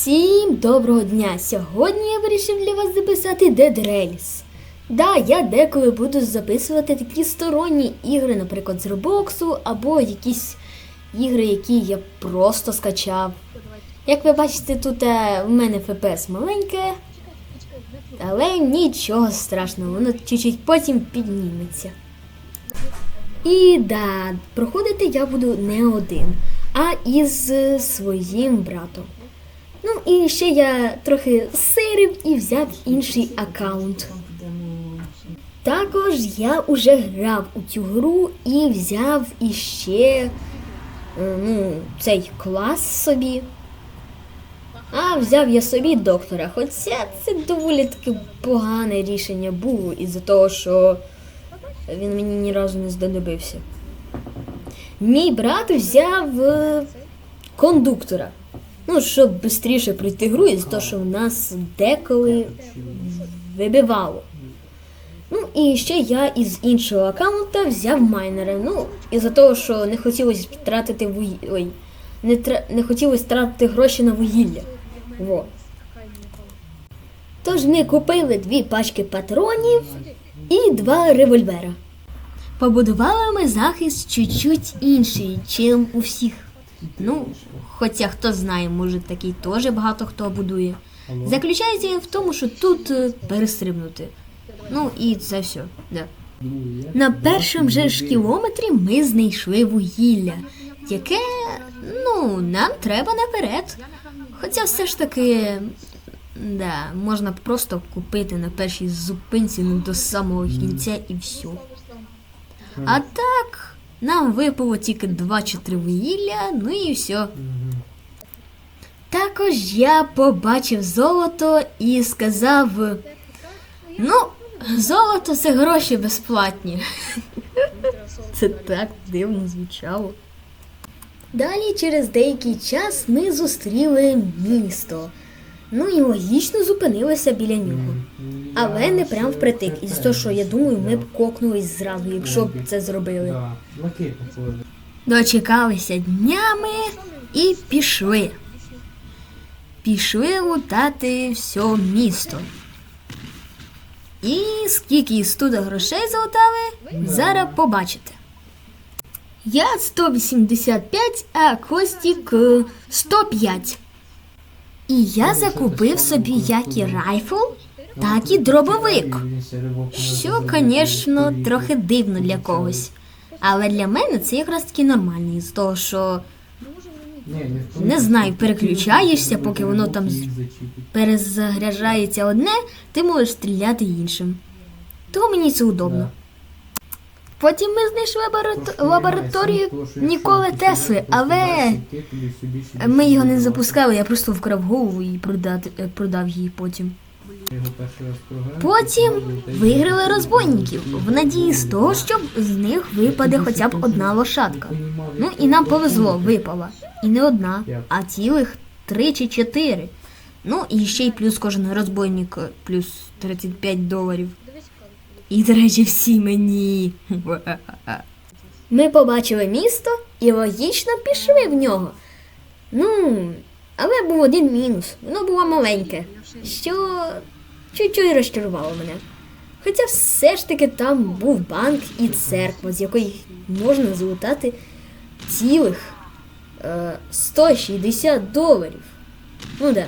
Всім доброго дня! Сьогодні я вирішив для вас записати Dead Rails. Да, я деколи буду записувати такі сторонні ігри, наприклад, з Roblox, або якісь ігри, які я просто скачав. Як ви бачите, тут е, в мене FPS маленьке, але нічого страшного, воно чуть-чуть потім підніметься. І да, проходити я буду не один, а із своїм братом. Ну і ще я трохи сирив і взяв інший аккаунт. Також я уже грав у цю гру і взяв іще е, ну, цей клас собі. А взяв я собі доктора, хоча це доволі таки погане рішення було із-за того, що він мені ні разу не знадобився. Мій брат взяв е, кондуктора. Ну, щоб швидше пройти гру, із того, що в нас деколи вибивало. Ну і ще я із іншого аккаунта взяв майнера. Ну, із-за того, що не хотілося втратити вугілля. Ой, не, тра... не хотілося тратити гроші на вугілля. Во. Тож ми купили дві пачки патронів і два револьвера. Побудували ми захист чуть-чуть інший, чим у всіх. Ну, хоча хто знає, може такий теж багато хто будує. Заключається в тому, що тут е, перестрибнути. Ну і це все. Да. На першому же ж кілометрі ми знайшли вугілля, яке ну, нам треба наперед. Хоча все ж таки, да, можна просто купити на першій зупинці ну, до самого кінця і все. А так, нам випало тільки 2 чи 3 вугілля, ну і все. Також я побачив золото і сказав: ну, золото це гроші безплатні. Це так дивно звучало. Далі, через деякий час, ми зустріли місто. Ну і логічно зупинилися біля нього. Але не прям впритик. Із того, що я думаю, ми б кокнулись зразу, якщо б це зробили. Дочекалися днями і пішли. Пішли лутати все місто. І скільки із туди грошей залутали, зараз побачите. Я 185, а Костік е, 105. І я закупив собі як і райфл, так і дробовик. Що, звісно, трохи дивно для когось. Але для мене це якраз таки нормально, з того, що не знаю, переключаєшся, поки воно там перезагряджається одне, ти можеш стріляти іншим. Тому мені це удобно. Потім ми знайшли лаборато- лабораторію Ніколи Тесли, але ми його не запускали, я просто вкрав голову і продав, е, продав її потім. Потім виграли розбойників в надії з того, що з них випаде хоча б одна лошадка. Ну і нам повезло, випала. І не одна, а цілих три чи чотири. Ну і ще й плюс кожен розбойник плюс 35 доларів. І, до речі, всі мені. Ми побачили місто і логічно пішли в нього. Ну, але був один мінус. Воно було маленьке, що чуть-чуть розчарувало мене. Хоча все ж таки там був банк і церква, з якої можна залутати цілих 160 доларів. Ну да.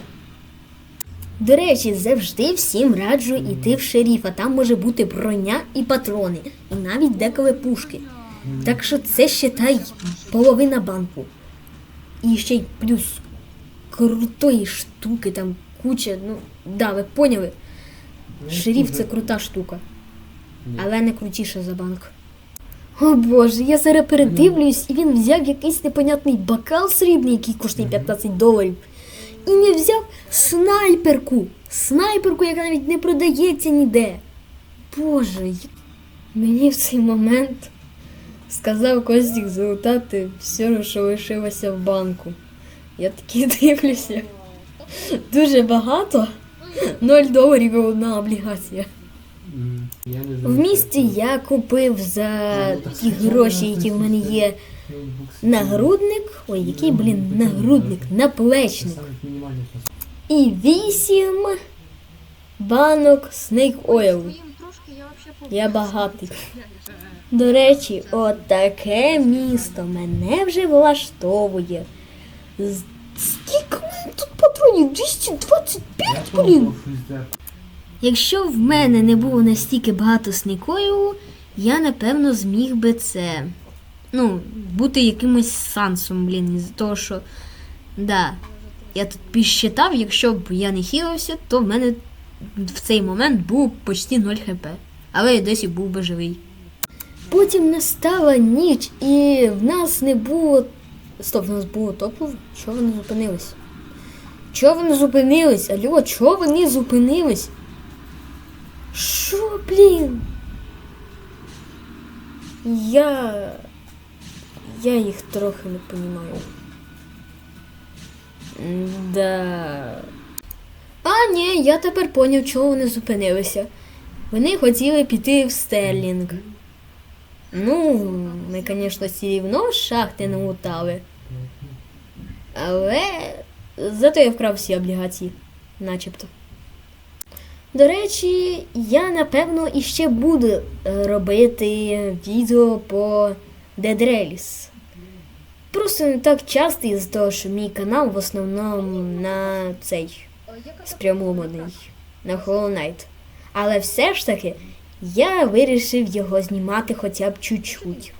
До речі, завжди всім раджу йти в шеріфа. Там може бути броня і патрони, і навіть деколи пушки. Так що це считай половина банку. І ще й плюс крутої штуки, там куча, ну, да, ви поняли. Шеріф це крута штука, але не крутіша за банк. О боже, я зараз передивлюсь, і він взяв якийсь непонятний бокал срібний, який коштує 15 доларів. І не взяв снайперку. Снайперку, яка навіть не продається ніде. Боже, я- мені в цей момент сказав Костік залутати все, що лишилося в банку. Я такий дивлюся. Дуже багато. 0 доларів одна облігація. В місті я купив за ті гроші, які в мене є, нагрудник. Ой, який, блін, нагрудник, наплечник. І 8 банок Snake Oil. Я багатий. До речі, отаке місто мене вже влаштовує. Скільки мене тут патронів? 225, блін! Якщо в мене не було настільки багато сникою, я напевно зміг би це. Ну, бути якимось сансом, блін, із того, що. Да. Я тут підсчитав, якщо б я не хілився, то в мене в цей момент був почти 0 хп. Але я досі був би живий. Потім настала ніч, і в нас не було. Стоп, в нас було топливо. Чого вони зупинились? Чого вони зупинились? Алло, чого вони зупинились? Що, блін? Я. Я їх трохи не розумію. Да. А, ні, я тепер поняв, чого вони зупинилися. Вони хотіли піти в Стерлінг. Ну, ми, звісно, все рівно шахти не лутали. Але зато я вкрав всі облігації, начебто. До речі, я напевно іще буду е, робити відео по Dead Rails. Просто не так часто із того, що мій канал в основному на цей спрямований на Hollow Knight. Але все ж таки я вирішив його знімати хоча б чуть-чуть.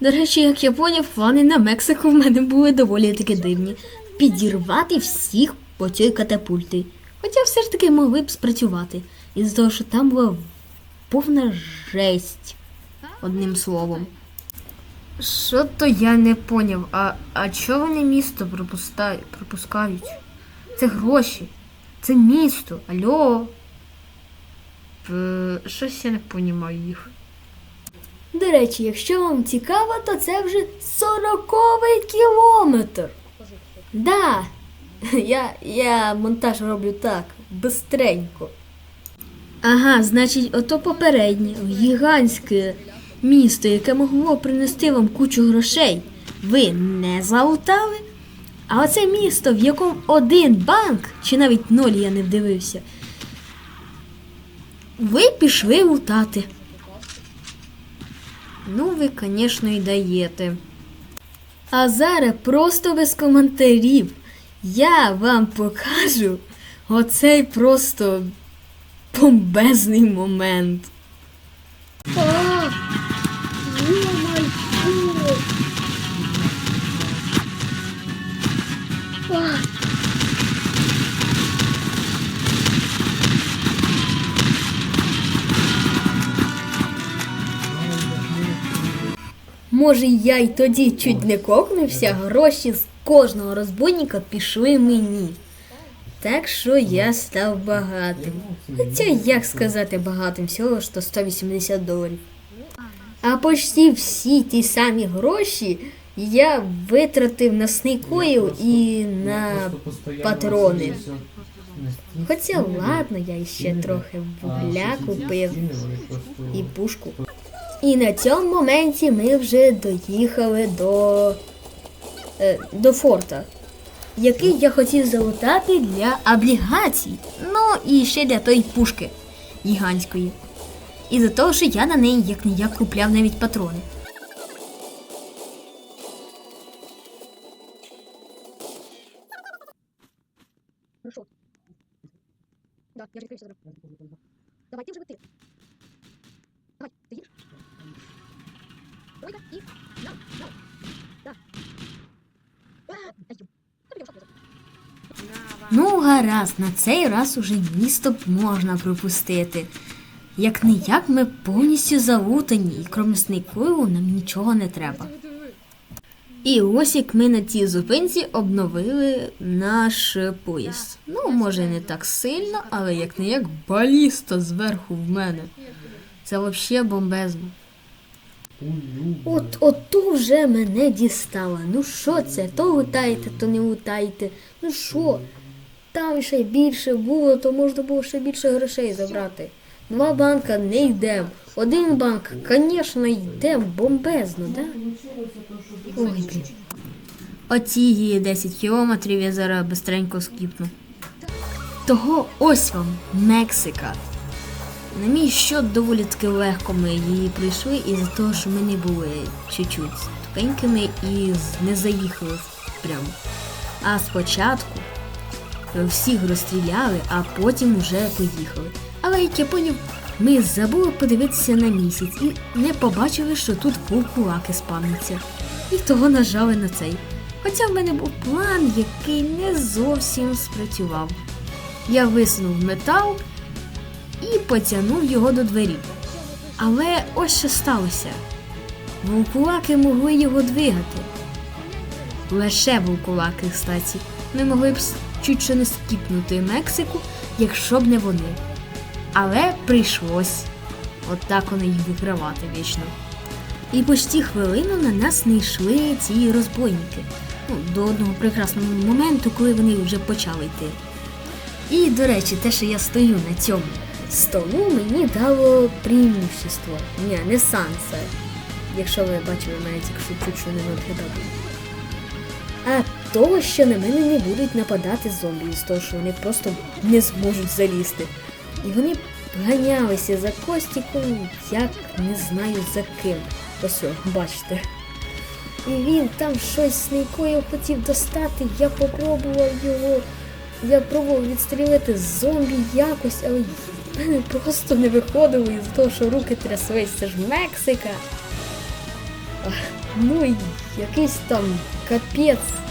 До речі, як я поняв, плани на Мексику в мене були доволі таки дивні. Підірвати всіх по цій катапульти. Хоча все ж таки могли б спрацювати. Із того, що там була повна жесть, одним словом. Що то я не поняв. А, а чого вони місто пропускають? Це гроші. Це місто. Алло. Щось я не понімаю їх. До речі, якщо вам цікаво, то це вже 40-й кілометр. Да. Я, я монтаж роблю так, бистренько. Ага, значить, ото попереднє, гігантське місто, яке могло принести вам кучу грошей, ви не залутали? А оце місто, в якому один банк, чи навіть ноль я не вдивився, ви пішли лутати. Ну, ви, звісно, і даєте. А зараз просто без коментарів. Я вам покажу оцей просто бомбезний момент. Може, я й тоді чуть не кокнувся, гроші з кожного розбойника пішли мені. Так що я став багатим. Хоча, як сказати багатим, всього то 180 доларів. А почти всі ті самі гроші я витратив на снейкоїв і на патрони. Хоча ладно, я ще трохи вугля купив і пушку. І на цьому моменті ми вже доїхали до, до форта, який я хотів залутати для облігацій. Ну і ще для тої пушки гігантської. І за того, що я на неї як не як купляв навіть патрони. Ну, гаразд, на цей раз уже місто можна пропустити. Як не як ми повністю залутані, і крім сникою нам нічого не треба. І ось як ми на цій зупинці обновили наш поїзд. Ну, може, не так сильно, але як не як баліста зверху в мене. Це взагалі бомбезно. От ото вже мене дістало. Ну що це? То лутаєте, то не лутаєте. Ну що? Там ще більше було, то можна було ще більше грошей забрати. Два банка не йдемо. Один банк, звісно, йдемо бомбезно, да? Ой, блін. Оці її 10 кілометрів я зараз бистренько скіпну. Того ось вам Мексика. На мій счет доволі таки легко ми її прийшли із-за того, що ми не були чуть-чуть тупенькими і не заїхали прямо. А спочатку всіх розстріляли, а потім вже поїхали. Але як я поняв, ми забули подивитися на місяць і не побачили, що тут вовкулаки спавняться. І того нажали на цей. Хоча в мене був план, який не зовсім спрацював. Я висунув метал і потягнув його до дверів. Але ось що сталося. Вовкулаки могли його двигати. Лише вовкулаки, кстати. Ми могли б чуть що не скіпнути Мексику, якщо б не вони. Але прийшлось. От так вони їх вигравати вічно. І почти хвилину на нас не йшли ці розбойники. Ну, до одного прекрасного моменту, коли вони вже почали йти. І, до речі, те, що я стою на цьому столу, мені дало преимущество. Ні, не санса. Якщо ви бачили навіть, якщо чуть що не виглядав. А то, що на мене не будуть нападати зомбі з того, що вони просто не зможуть залізти. І вони ганялися за Костіком, як не знаю за ким. Ось, бачите. І він там щось Снейкою хотів достати, я попробував його. Я пробував відстрілити зомбі якось, але мене просто не виходило із того, що руки тряслись, це ж Мексика. Ну і якийсь там капець.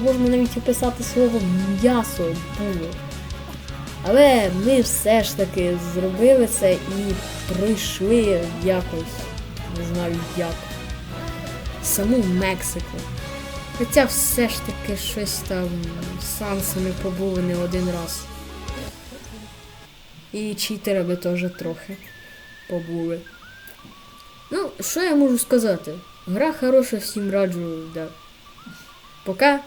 Можна навіть описати слово м'ясо було. Але ми все ж таки зробили це і пройшли якось, не знаю як, саму Мексику. Хоча все ж таки щось там сансами побули не один раз. І читерами теж трохи побули. Ну, що я можу сказати? Гра хороша, всім раджу, да. Пока.